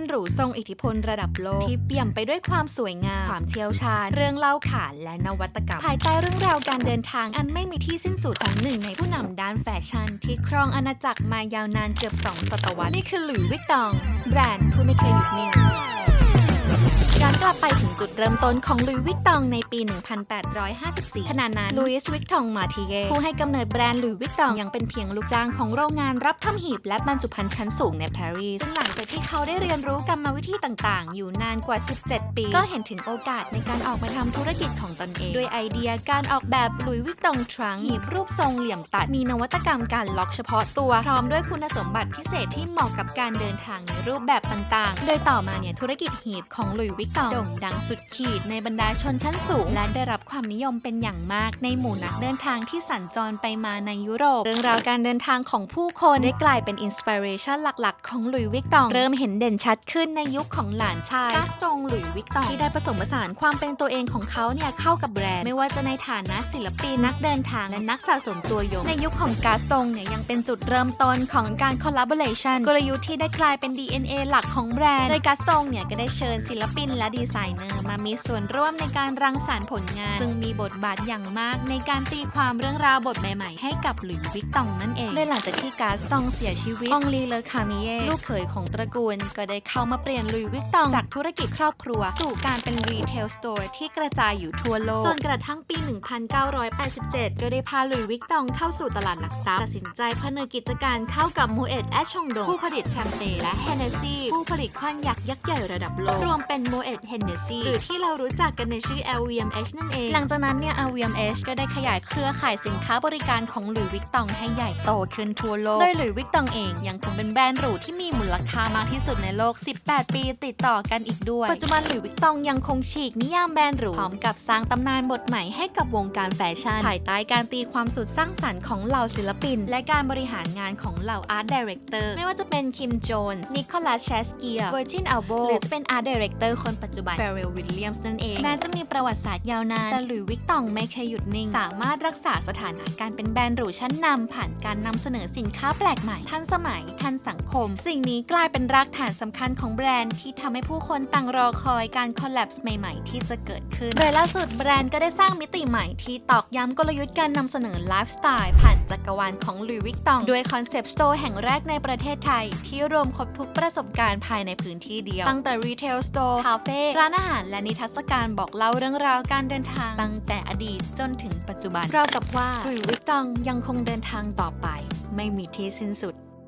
นหรูทรงอิทธิพลระดับโลกที่เปี่ยมไปด้วยความสวยงาม ความเชี่ยวชาญ เรื่องเล่าขานและนวัตกรรม ภายใต้เรื่องราวการเดินทางอันไม่มีที่สิ้นสุดของหนึ่งในผู้นำด้านแฟชั่น ที่ครองอาณาจักรมายาวนานเกือบสองศตวรรษนี่คือหลุยส์วิกตอง แบรนด์ผู้ไม่เคยหยุดนิ่ง ย้อนกลับไปถึงจุดเริ่มต้นของลุยวิกตองในปี 1854 ขณะนั้นลุยส์วิกตองมาทีเยผู้ให้กำเนิดแบรนด์ลุยวิกตองยังเป็นเพียงลูกจ้างของโรงงานรับทำหีบและบรรจุภัณฑ์ชั้นสูงในปารีสซึ่งหลังจากที่เขาได้เรียนรู้กรรมวิธีต่างๆ อยู่นานกว่า 17 ปี ก็เห็นถึงโอกาสในการออกมาทำธุรกิจของตนเอง ด้วยไอเดียการออกแบบลุยวิกตองทรังหีบรูปทรงเหลี่ยมตัดมีนวัตกรรมการล็อกเฉพาะตัวพร้อมด้วยคุณสมบัติพิเศษที่เหมาะกับการเดินทางในรูปแบบต่างๆ โดยต่อมาเนี่ยธุรกิจหีบของลุยวิกตองด่งดังสุดขีดในบรรดาชนชั้นสูง และได้รับความนิยมเป็นอย่างมากในหมู่นักเดินทางที่สัญจรไปมาในยุโรป เรื่องราวการเดินทางของผู้คนได้กลายเป็นอินสปิเรชันหลักๆ ของหลุยส์วิกตอง เริ่มเห็นเด่นชัดขึ้นในยุคของหลานชายกาสตงหลุยส์วิกตองที่ได้ผสมผสานความเป็นตัวเองของเขาเนี่ยเข้ากับแบรนด์ไม่ว่าจะในฐานะศิลปินนักเดินทางและนักสะสมตัวยงในยุคของกาสตงเนี่ยยังเป็นจุดเริ่มต้นของการ collaboration กลยุทธ์ที่ได้กลายเป็น DNA หลักของแบรนด์โดยกาสตงเนี่ยก็ได้เชิญศิลปินและดีไซเนอร์มามีส่วนร่วมในการรังสรรค์ผลงาน ซึ่งมีบทบาทอย่างมากในการตีความเรื่องราวบทใหม่ๆ ให้กับหลุยส์วิกตองนั่นเองโดยหลังจากที่กาสตองเสียชีวิตองลีเลอคามิเย่ลูกเขยของตระกูล ก็ได้เข้ามาเปลี่ยนหลุยส์วิกตองจากธุรกิจครอบครัว สู่การเป็นรีเทลสโตร์ที่กระจายอยู่ทั่วโลกจนกระทั่งปี 1987 ก็ได้พาหลุยส์วิกตองเข้าสู่ตลาดหลักทรัพย์ตัดสินใจพเนกิจการเข้ากับมูเอ็ดแอชชงดงผู้ผลิตแชมเปญและเฮนเนซีผู้ผลิตคอนยักษ์ยักษ์ใหญ่ระดับโลก รวมเป็นมูเอ็ดเฮนเนซีหรือที่เรารู้จักกันในชื่อ LVMH นั่นเอง หลังจากนั้นเนี่ย LVMH ก็ได้ขยายเครือข่ายสินค้าบริการของหลุยส์วิกตองให้ใหญ่โตขึ้นทั่วโลก โดยหลุยส์วิกตองเองยังคงเป็นแบรนด์หรูที่มีมูลค่ามากที่สุดในโลก 18 ปีติดต่อกันอีกด้วย ปัจจุบันหลุยส์วิกตองยังคงฉีกนิยามแบรนด์หรูพร้อมกับสร้างตำนานบทใหม่ให้กับวงการแฟชั่นภายใต้การตีความสุดสร้างสรรค์ของเหล่าศิลปิน และการบริหารงานของเหล่าอาร์ตดีเรคเตอร์ไม่ว่าจะเป็นคิมโจนส์นิโคลัสเชสเกียร์เวอร์จินอัลโบหรือจะเป็นอาร์ตดีเรคเตอร์คนปัจจุบันเฟรเรลวิลเลียมส์นั่นเอง แม้จะมีประวัติศาสตร์ยาวนาน แต่หลุยส์วิกตองไม่เคยหยุดนิ่ง สามารถรักษาสถานะการเป็นแบรนด์หรูชั้นนำผ่านการนำเสนอสินค้าแปลกใหม่ ทันสมัย ทันสังคม สิ่งนี้กลายเป็นรากฐานสำคัญของแบรนด์ที่ทำให้ผู้คนต่างรอคอยการคอลแลบใหม่ๆ ที่จะเกิดขึ้นโดยล่าสุดแบรนด์ก็ได้สร้างมิติใหม่ที่ตอกย้ำกลยุทธ์การนำเสนอไลฟ์สไตล์ผ่านจักรวาลของหลุยส์วิกตองด้วยคอนเซปต์สโตร์แห่งแรกในประเทศไทย ที่รวมครบทุกประสบการณ์ภายในพื้นที่เดียว ตั้งแต่รีเทลสโตร์คาเฟ่ร้านอาหารและนิทรรศการบอกเล่าเรื่องราวการเดินทางตั้งแต่อดีตจนถึงปัจจุบันเราวกับว่าหลุยส์วิกตองยังคงเดินทางต่อไป ไม่มีที่สิ้นสุด